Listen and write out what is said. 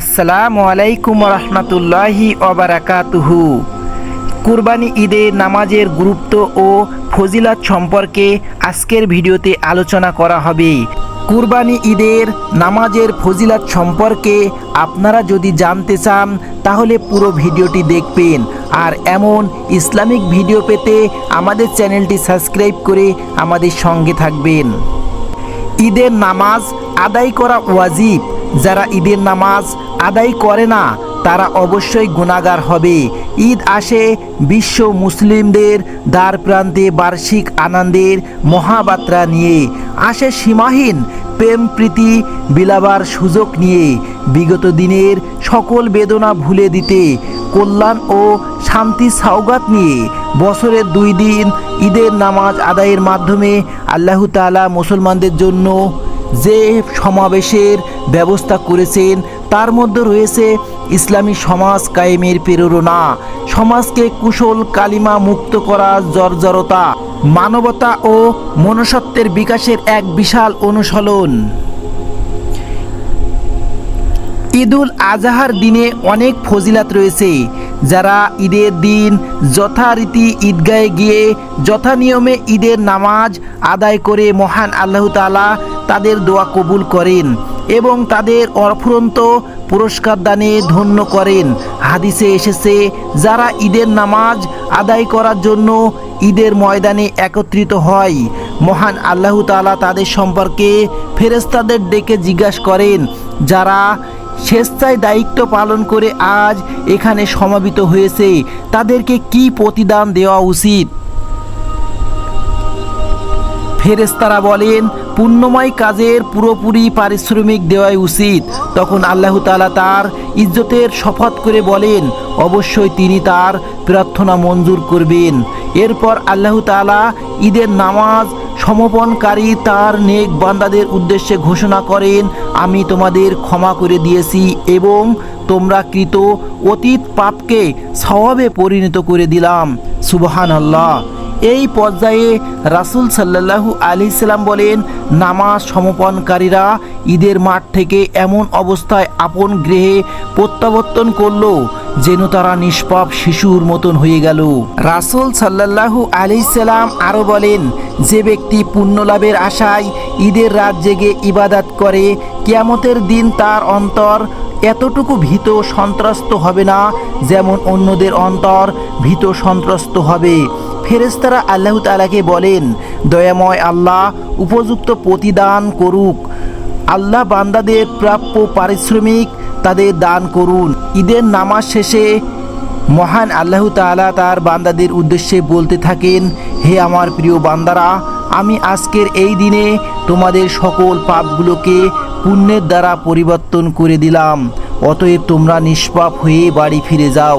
আসসালামু আলাইকুম রহমতুল্লাহি অবরাকাতুহু কুরবানি ঈদের নামাজের গুরুত্ব ও ফজিলাত সম্পর্কে আজকের ভিডিওতে আলোচনা করা হবে। কুরবানি ঈদের নামাজের ফজিলাত সম্পর্কে আপনারা যদি জানতে চান, তাহলে পুরো ভিডিওটি দেখবেন। আর এমন ইসলামিক ভিডিও পেতে আমাদের চ্যানেলটি সাবস্ক্রাইব করে আমাদের সঙ্গে থাকবেন। ঈদের নামাজ আদায় করা ওয়াজিব যারা ঈদের নামাজ আদায় করে না, তারা অবশ্যই গুণাগার হবে। ঈদ আসে বিশ্ব মুসলিমদের দ্বার প্রান্তে বার্ষিক আনন্দের মহাবাত্রা নিয়ে। আসে সীমাহীন প্রেম প্রীতি বিলাবার সুযোগ নিয়ে। বিগত দিনের সকল বেদনা ভুলে দিতে, কল্যাণ ও শান্তি সাওগাত নিয়ে বছরের দুই দিন ঈদের নামাজ আদায়ের মাধ্যমে আল্লাহ তাআলা মুসলমানদের জন্য যে সমাবেশের ব্যবস্থা করেছেন, তার মধ্যে রয়েছে ইসলামী সমাজ কায়েমের প্রেরণা, সমাজকে কুশল কালিমা মুক্ত করা জর্জরতা, মানবতা ও মনুষ্যত্বের বিকাশের এক বিশাল অনুশীলন। ঈদুল আজহার দিনে অনেক ফজিলাত রয়েছে, যারা ঈদের দিন যথারীতি ঈদগাহে গিয়ে যথা নিয়মে ঈদের নামাজ আদায় করে মহান আল্লাহ তাআলা তাদের দোয়া কবুল করেন এবং তাদের অফুরন্ত পুরস্কার দানে ধন্য করেন। হাদিসে এসেছে, যারা ঈদের নামাজ আদায় করার জন্য ঈদের ময়দানে একত্রিত হয়, মহান আল্লাহ তাআলা তাদের সম্পর্কে ফেরেস্তাদের ডেকে জিজ্ঞাসা করেন, যারা স্বেচ্ছায় দায়িত্ব পালন করে আজ এখানে সমাবিত হয়েছে, তাদেরকে কি প্রতিদান দেওয়া উচিত? ফেরেস্তারা বলেন পুণ্যময় কাজের পুরোপুরি পারিশ্রমিক দেওয়াই উচিত। তখন আল্লাহ তাআলা তার ইজ্জতের শপথ করে বলেন, অবশ্যই তিনি তার প্রার্থনা মঞ্জুর করবেন। এরপর আল্লাহ তাআলা ঈদের নামাজ সমপনকারী তার নেক বান্দাদের উদ্দেশ্যে ঘোষণা করেন, আমি তোমাদের ক্ষমা করে দিয়েছি এবং তোমরা কৃত অতীত পাপকে স্বভাবে পরিণত করে দিলাম। সুবহান আল্লাহ এই পর্যায়ে রাসুল সাল্লাল্লাহু আলি সাল্লাম বলেন, নামাজ সমপনকারীরা ঈদের মাঠ থেকে এমন অবস্থায় আপন গৃহে প্রত্যাবর্তন করল যেন তারা নিষ্পাপ শিশুর মতন হয়ে গেল। রাসুল সাল্লাল্লাহু আলি সাল্লাম আরও বলেন, যে ব্যক্তি পুণ্য লাভের আশায় ঈদের রাত জেগে ইবাদাত করে, কিয়ামতের দিন তার অন্তর এতটুকু ভীত সন্ত্রস্ত হবে না যেমন অন্যদের অন্তর ভীত সন্ত্রস্ত হবে। ফেরেস্তারা আল্লাহ তালাকে বলেন, দয়াময় আল্লাহ, উপযুক্ত প্রতিদান করুক। আল্লাহ বান্দাদের প্রাপ্য পারিশ্রমিক তাদের দান করুন। ঈদের নামাজ শেষে মহান আল্লাহ তাআলা তার বান্দাদের উদ্দেশ্যে বলতে থাকেন, হে আমার প্রিয় বান্দারা, আমি আজকের এই দিনে তোমাদের সকল পাপগুলোকে পুণ্যের দ্বারা পরিবর্তন করে দিলাম। অতএব তোমরা নিষ্পাপ হয়ে বাড়ি ফিরে যাও।